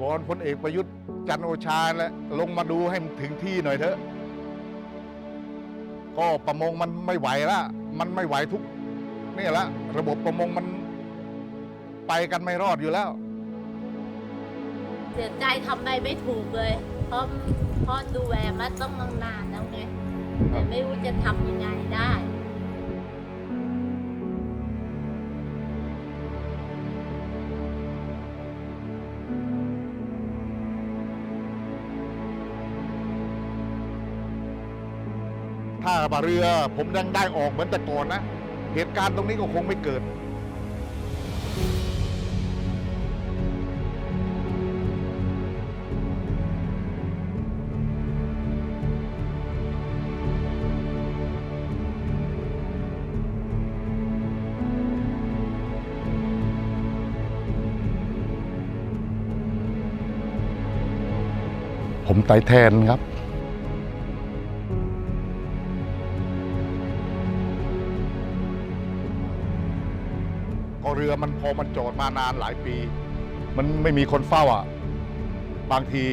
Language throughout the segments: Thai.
วอนพลเอกประยุทธ์จันทร์โอชาและลงมาดูให้มันถึงที่หน่อยเถอะ ก็ประมงมันไม่ไหวละมันไม่ไหวทุกนี่ละระบบประมงมันไปกันไม่รอดอยู่แล้ว เสียใจทำอะไรไม่ถูกเลย เพราะเพราะดูแลมาต้องนานแล้วไงแต่ไม่รู้จะทำยังไงได้ ถ้าบาเรือ ผมยังได้ออกเหมือนแต่ก่อนนะ เหตุการณ์ตรงนี้ก็คงไม่เกิด ผมไตแทนครับ เรือมันพอมันจอดมานานหลายปี มันไม่มีคนเฝ้าอะ บางที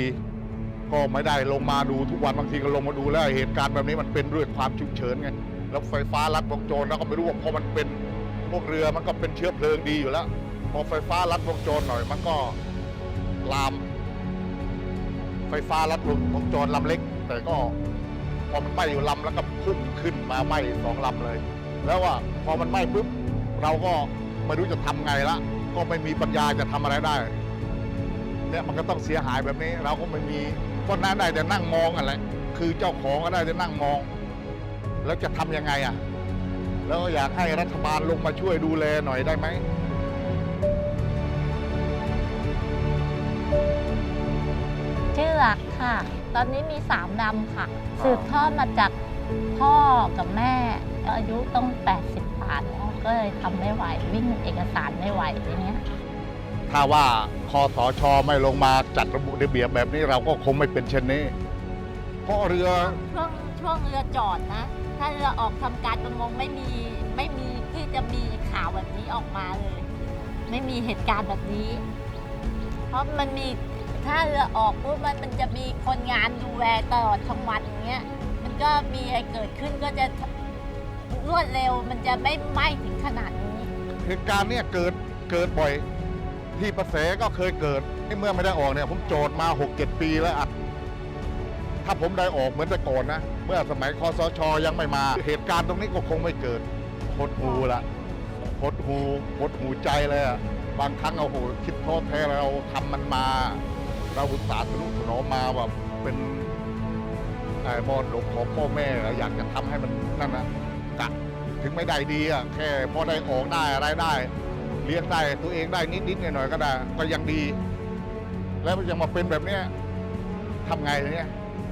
ก็ไม่ได้ลงมาดูทุกวันบางทีก็ลงมาดูแล้วเหตุการณ์แบบนี้มันเป็นด้วยความฉุกเฉินไงแล้วไฟฟ้าลัดวงจรแล้วก็ไม่รู้ว่าพอมันเป็นพวกเรือมันก็เป็นเชื้อเพลิงดีอยู่แล้วพอไฟฟ้าลัดวงจรหน่อยมันก็ลาม ไฟฟ้าลัดวงจรลำเล็ก แต่ก็พอมันไหม้อยู่ลำแล้วก็พุ่งขึ้นมาไหม้สองลำเลย แล้วว่าพอมันไหม้ปุ๊บเราก็ ไม่รู้จะทำไงละก็ไม่มีปัญญาจะทำอะไรได้เนี่ยมันก็ต้องเสียหายแบบนี้ เราก็ไม่มีคนนั้นได้แต่นั่งมองอะไรคือเจ้าของก็ได้แต่นั่งมอง แล้วจะทำยังไงอะ แล้วก็อยากให้รัฐบาลลงมาช่วยดูแลหน่อยได้ไหมชื่อหลักค่ะ ตอนนี้มีสามลำค่ะ สืบทอดมาจากพ่อกับแม่ อายุต้อง 80ป่านแล้ว ก็เลยทำไม่ไหว วิ่งเอกสารไม่ไหวอย่างเงี้ยถ้าว่าคอสชไม่ลงมาจัดระบุระเบียบแบบนี้เราก็คงไม่เป็นเช่นนี้ เพราะเรือช่วงช่วงเรือจอดนะ ถ้าเรือออกทำการประมงไม่มีไม่มีที่จะมีข่าวแบบนี้ออกมาเลย ไม่มีเหตุการณ์แบบนี้ เพราะมันมีถ้าเรือออกปุ๊บมันมันจะมีคนงานดูแลตลอดทั้งวันอย่างเงี้ย มันก็มีอะไรเกิดขึ้นก็จะ รวดเร็วมันจะไม่ไหม้ถึงขนาดนี้ เหตุการณ์เนี่ยเกิดเกิดบ่อย ที่ประแสก็เคยเกิดเมื่อไม่ได้ออกเนี่ยผมโจทย์มา 6-7 ปีแล้วอัด ถ้าผมได้ออกเหมือนแต่ก่อนนะ เมื่อสมัยคอสชยังไม่มา เหตุการณ์ตรงนี้ก็คงไม่เกิดหดหูละหดหูหดหูใจเลยอะบางครั้งเอาโหคิดโทษแท้เราทำมันมา เราอุตส่าห์ทะนุถนอมมาแบบเป็นไอ้มรดกของพ่อแม่เราอยากจะทำให้มันนั่นนะ กะ ถึงไม่ได้ดีอะแค่พอได้ออกได้อะไรได้ เลี้ยงได้ตัวเองได้นิดๆหน่อยๆก็ได้ก็ยังดี แล้วมันยังมาเป็นแบบเนี้ยทำไงเนี่ย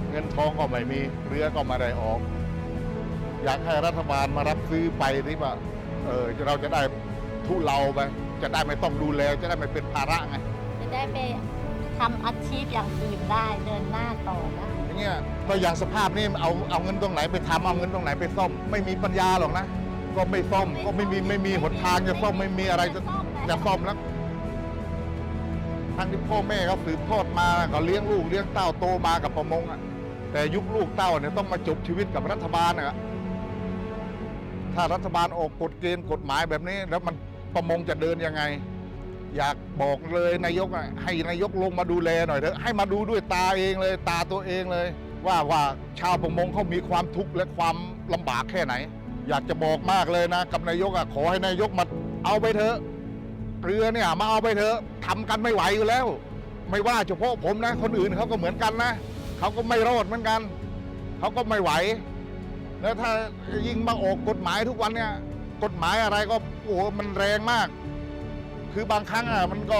เงินทองก็ไม่มีเรือก็ไมาได้ออก อยากให้รัฐบาลมารับซื้อไปที่ว่าเออเราจะได้ทุเลาไปจะได้ไม่ต้องดูแลจะได้ไม่เป็นภาระไง จะได้ไปทำอาชีพอย่างอื่นได้เดินหน้าต่อได้ อย่างเงี้ยก็อย่างสภาพนี่เอาเอาเงินตรงไหนไปทำเอาเงินตรงไหนไปซ่อม ไม่มีปัญญาหรอกนะ ก็ไม่ซ่อมก็ไม่มีไม่มีหนทางจะซ่อมไม่มีอะไรจะจะซ่อมแล้วทั้งที่พ่อแม่เขาสืบทอดมาก็เลี้ยงลูกเลี้ยงเต้าโตมากับประมงอะแต่ยุคลูกเต้าเนี่ยต้องมาจบชีวิตกับรัฐบาลอะถ้ารัฐบาลออกกฎเกณฑ์กฎหมายแบบนี้ แล้วมันประมงจะเดินยังไง อยากบอกเลยนายกอะให้นายกลงมาดูแลหน่อยเถอะให้มาดูด้วยตาเองเลยตาตัวเองเลย ว่าว่าชาวประมงเขามีความทุกข์และความลำบากแค่ไหน อยากจะบอกมากเลยนะกับนายกอะขอให้นายกมาเอาไปเถอะเรือเนี่ยมาเอาไปเถอะทำกันไม่ไหวอยู่แล้ว ไม่ว่าเฉพาะผมนะ คนอื่นเขาก็เหมือนกันนะเขาก็ไม่รอดเหมือนกันเขาก็ไม่ไหว แล้วถ้ายิ่งมาออกกฎหมายทุกวันเนี่ย กฎหมายอะไรก็โอ้โหมันแรงมาก คือบางครั้งอะมันก็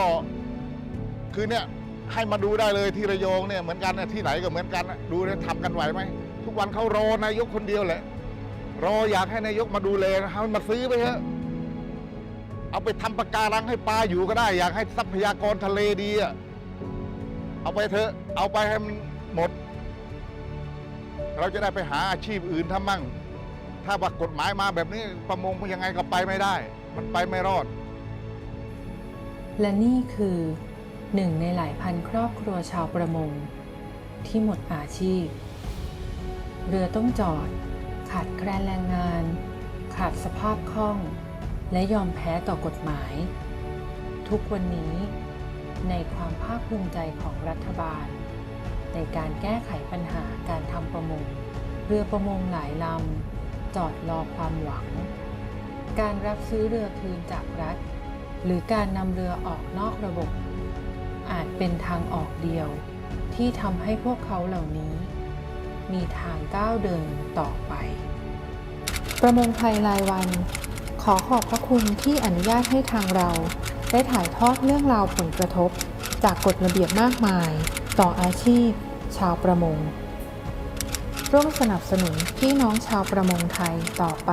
คือเนี่ยให้มาดูได้เลยที่ระยองเนี่ยเหมือนกันนะที่ไหนก็เหมือนกันนะดูเนี่ยทำกันไหวไหมทุกวันเขารอนายกคนเดียวแหละ รออยากให้นายกมาดูแลนะให้มาซื้อไปเถอะเอาไปทำปะการังให้ปลาอยู่ก็ได้ อยากให้ทรัพยากรทะเลดีอะเอาไปเถอะ เอาไปให้มันหมด เราจะได้ไปหาอาชีพอื่นทำมั่ง ถ้าว่ากฎหมายมาแบบนี้ประมงยังไงก็ไปไม่ได้ มันไปไม่รอด และนี่คือหนึ่งในหลายพันครอบครัวชาวประมง ที่หมดอาชีพ เรือต้องจอด ขาดแคลนแรงงาน ขาดสภาพคล่อง และยอมแพ้ต่อกฎหมาย ทุกวันนี้ ในความภาคภูมิใจของรัฐบาล ในการแก้ไขปัญหาการทำประมง เรือประมงหลายลำจอดรอความหวัง การรับซื้อเรือคืนจากรัฐ หรือการนำเรือออกนอกระบบ อาจเป็นทางออกเดียวที่ทำให้พวกเขาเหล่านี้ มีทางก้าวเดินต่อไป ประมงไทยรายวัน ขอขอบพระคุณที่อนุญาตให้ทางเรา ได้ถ่ายทอดเรื่องราวผลกระทบ จากกฎระเบียบมากมาย ต่ออาชีพ ชาวประมง ร่วมสนับสนุนพี่น้องชาวประมงไทยต่อไป